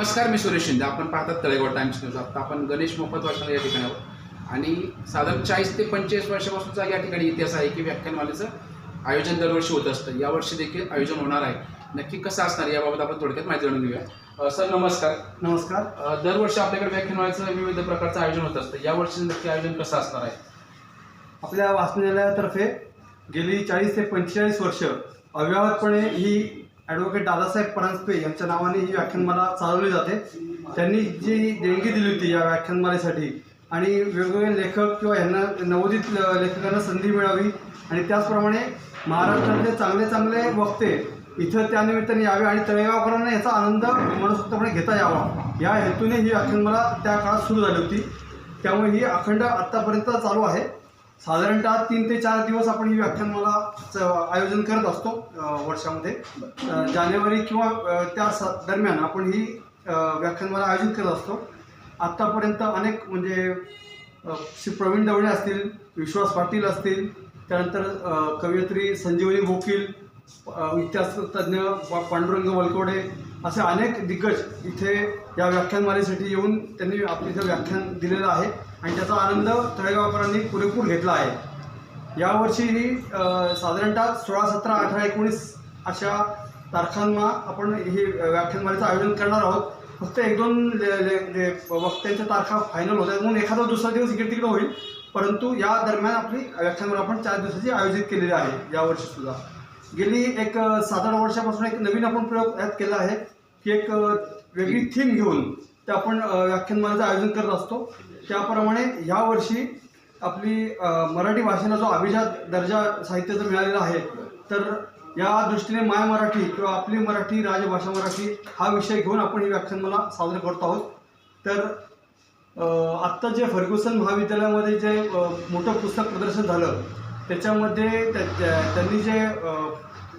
नमस्कार मी सुरेश शिंदे. आपण पाहतात तळेगाव टाइम्स न्यूज. आता आपण गणेश मोफत वाचनालय या ठिकाणी आहोत. आणि साधारण चाळीस ते पंचेचाळीस वर्षापासूनचा या ठिकाणी इतिहास आहे की व्याख्यानमालेचं आयोजन दरवर्षी होत असतं. यावर्षी देखील आयोजन होणार आहे. नक्की कसं असणार याबाबत आपण थोडक्यात माहिती जाणून घेऊया. सर नमस्कार. नमस्कार. दरवर्षी आपल्याकडे व्याख्यानमालेचं विविध प्रकारचं आयोजन होत असतं. यावर्षी नक्की आयोजन कसं असणार आहे? आपल्या वाचनालयातर्फे गेली चाळीस ते पंचेचाळीस वर्ष अव्याहतपणे ही ॲडव्होकेट दादासाहेब परांजपे यांच्या नावाने ही व्याख्यानमाला चालवली जाते. त्यांनी जी देणगी दिली होती या व्याख्यानमालेसाठी आणि वेगवेगळे लेखक किंवा यांना नवोदित लेखकांना संधी मिळावी आणि त्याचप्रमाणे महाराष्ट्रातले चांगले चांगले वक्ते इथं त्यानिमित्ताने यावे आणि तळेगावकरांना याचा आनंद मनसोक्तपणे घेता यावा. या हेतूने ही व्याख्यानमाला त्या काळात सुरू झाली होती. त्यामुळे ही अखंड आत्तापर्यंत चालू आहे. साधारणतः तीन ते चार दिवस आपण ही व्याख्यानमाला आयोजन करत असतो वर्षामध्ये. जानेवारी किंवा त्या दरम्यान आपण ही व्याख्यानमाला आयोजित करत असतो. आत्तापर्यंत अनेक म्हणजे श्री प्रवीण दवणे असतील विश्वास पाटील असतील त्यानंतर कवयित्री संजीवनी बोकील इतिहास तज्ज्ञ पांडुरंग वलकोडे असे अनेक दिग्गज इथे या व्याख्यानमालेसाठी येऊन त्यांनी आपलं इथं व्याख्यान दिलेलं आहे. आणि त्याचा आनंद तळेगावकरांनी पुरेपूर घेतला आहे. यावर्षी ही साधारणतः सोळा सतरा अठरा एकोणीस अशा तारखांना आपण ही व्याख्यानमालेचं आयोजन करणार आहोत. फक्त एक दोन वक्त्यांच्या तारखा फायनल होत आहेत. म्हणून एखादा दुसरा दिवस इकडे तिकडे होईल. परंतु या दरम्यान आपली व्याख्यानमाला आपण चार दिवसाची आयोजित केलेली आहे. यावर्षी सुद्धा. गेली एक सात आठ वर्षापासून एक नवीन आपण प्रयोग यात केला आहे की एक वेगळी थीम घेऊन ते आपण अ, आयोजन करत असतो. त्याप्रमाणे यावर्षी आपली मराठी भाषेला जो अभिजात दर्जा साहित्याचा मिळालेला आहे तर या दृष्टीने माय मराठी किंवा आपली मराठी राजभाषा मराठी हा विषय घेऊन आपण ही व्याख्यानमाला साजरं करत आहोत. तर आत्ता जे फर्ग्युसन महाविद्यालयामध्ये जे मोठं पुस्तक प्रदर्शन झालं त्याच्यामध्ये त्या- त्या- त्यांनी जे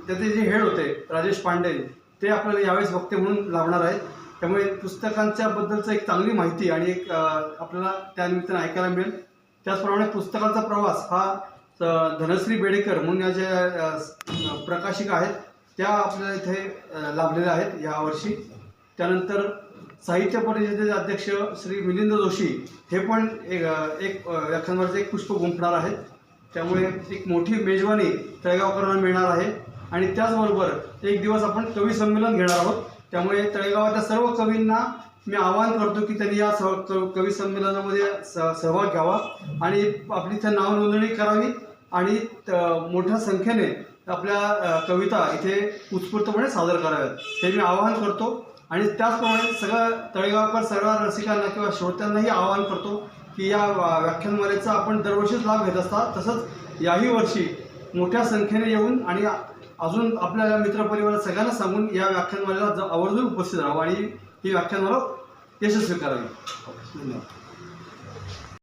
त्याचे जे हेड होते राजेश पांडे ते आपल्याला यावेळेस वक्ते म्हणून लावणार आहेत. त्यामुळे पुस्तकांच्या बद्दलचं एक चांगली माहिती आणि एक आपल्याला त्यानिमित्तानं ऐकायला मिळेल. त्याचप्रमाणे पुस्तकांचा प्रवास हा धनश्री बेडेकर म्हणून या ज्या प्रकाशिका आहेत त्या आपल्याला इथे लाभलेल्या आहेत यावर्षी त्यानंतर साहित्य परिषदेचे अध्यक्ष श्री मिलिंद जोशी हे पण एक एक अ, एक पुष्प गुंफणार आहेत. त्यामुळे एक मोठी मेजवानी तळेगावकरांना मिळणार आहे. आणि त्याचबरोबर एक दिवस आपण कवी संमेलन घेणार आहोत. त्यामुळे तळेगावातल्या सर्व कवींना मी आवाहन करतो की त्यांनी या सह कवी संमेलनामध्ये स- सहभाग घ्यावा. आणि आपली इथं नाव नोंदणी करावी. आणि त- मोठ्या संख्येने आपल्या कविता इथे उत्स्फूर्तपणे सादर कराव्यात. हे मी आवाहन करतो. आणि त्याचप्रमाणे सगळं तळेगावकर सर्व रसिकांना किंवा श्रोत्यांनाही आवाहन करतो की या वा- व्याख्यानमालेचा आपण दरवर्षीच लाभ घेत असता. तसंच याही वर्षी मोठ्या संख्येने येऊन आणि अजून आपल्या मित्रपरिवारात सगळ्यांना सांगून या व्याख्यानमाला ज- आवर्जून उपस्थित राहावं आणि ही व्याख्यानमाला यशस्वी करावी. धन्यवाद.